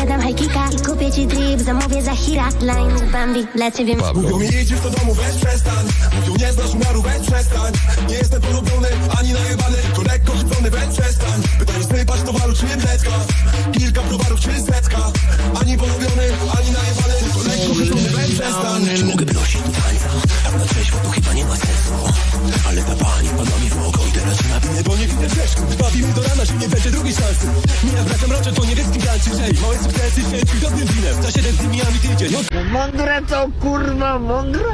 sprzedam high kicka I kupię ci drip, zamówię za hira. Innych Bambi, dla ciebie Mówią mi idziesz do domu, weź przestań. Mówią nie znasz umiaru, weź przestań. Nie jestem polubiony, ani najebany Tylko lekko chycony, weź przestań. Pytają sypać towaru, czy mleczka Kilka browarów, czy setka Ani polubiony, ani najebany Tylko lekko chycony, weź przestań. Czy mogę prosić do tańca? Tak na trzeźwo to chyba nie ma sensu. Ale ta pani pada mi w oko i teraz napinę Bo nie widzę przeszkód, bawimy do rana, że nie będzie drugiej szansy. Nie bratem roczę, to nie małe sukcesy, święciuj dobrym winem. W czasie tydzień. Od Mądre to kurwa, mądre?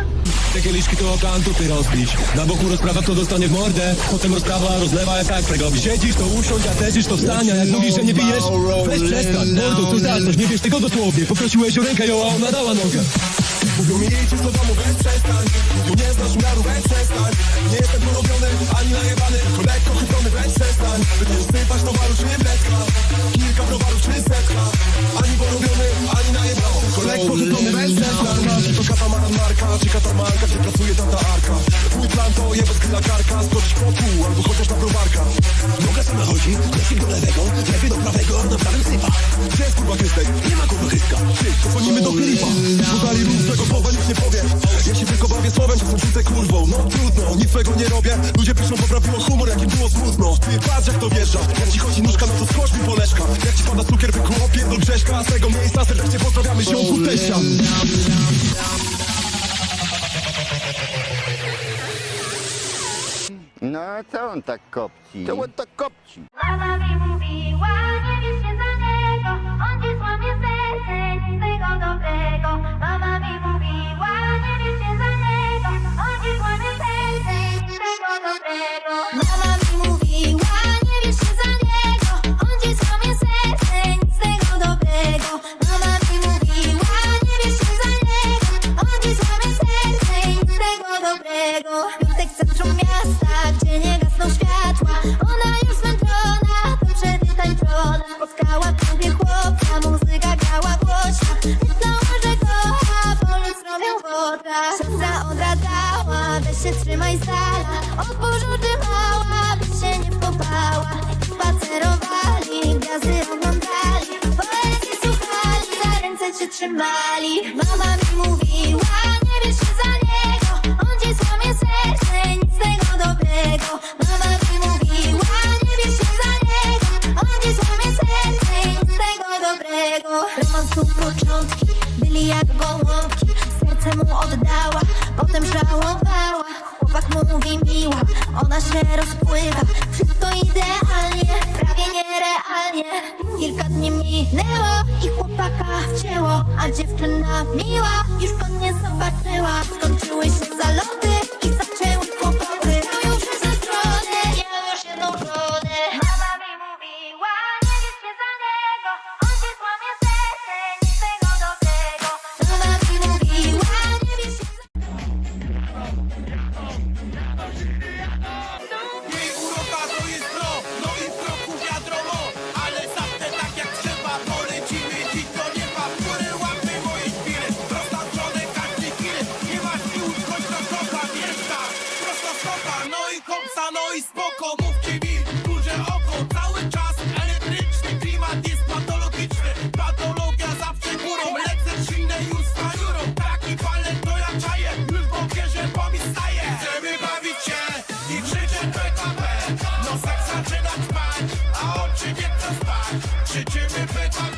te kieliszki to okantu ty rozbić. Na boku rozprawa, kto dostanie w mordę. Potem rozprawa rozlewa jak tak pregowi Siedzisz, to usiądź, a leżysz, to wstań A jak mówisz, że nie pijesz, weź przestań. Mordo, co za coś, nie wiesz tego dosłownie. Poprosiłeś o rękę, ją, a ona dała nogę. Mówią mi idź do domu, weź przestań. Mówią nie znasz umiaru, weź przestań. Nie jestem polubiony, ani najebany. Lekko chytrony, weź przestań weź przestań To kata ma marka, czy katamarka Gdzie pracuje tata arka Twój plan to jebać gryla karka Skoczyć po pół, albo chociaż na browarka Noga sama chodzi, kosik do lewego Lewy do prawego, na prawym sypa Gdzie jest kurwa Krystek? Nie ma kurwa chyska Ty, dzwonimy do Filipa Piszą, poprawiło humor, jakim było smutno. Ty, patrz jak to wjeżdża. Jak ci chodzi nóżka, no to skocz mi poleszka Jak ci pada cukier, wykłopie do Grześka. Z tego miejsca serdecznie pozdrawiamy ziomków teścia. No a co on tak kopci? To on tak kopci. Mama mi mówiła, tego dobrego. Piątek centrum miasta, gdzie nie gasną światła, ona już zmęczona, to przedtańczona. Spotkała w klubie chłopca, muzyka grała głośno. Myślała, że kocha, bo lud zrobił woda. Siostra odradzała, weź się trzymaj z dala. Od burzu by się nie wkopała. Spacerowali, gwiazdy oglądali. Poezji słuchali, za ręce cię trzymali. Mama mi mówiła, nie bierz się za początki byli jak gołąbki. Serce mu oddała, potem żałowała. Chłopak mówi miła, ona się rozpływa. Wszystko idealnie, prawie nierealnie. Kilka dni minęło i chłopaka wcięło, a dziewczyna miła już go nie zobaczyła. Skończyły się zaloty i spoko, mówcie mi, duże oko. Cały czas elektryczny, klimat jest patologiczny. Patologia zawsze górą, lecę silne już z paniurą Taki palet to ja czaję, już w że pomysł staje. Chcemy bawić się i krzyczeć PKP. Nosek zaczyna trwać, a oczy nie chcą spać? Krzyczymy PKP.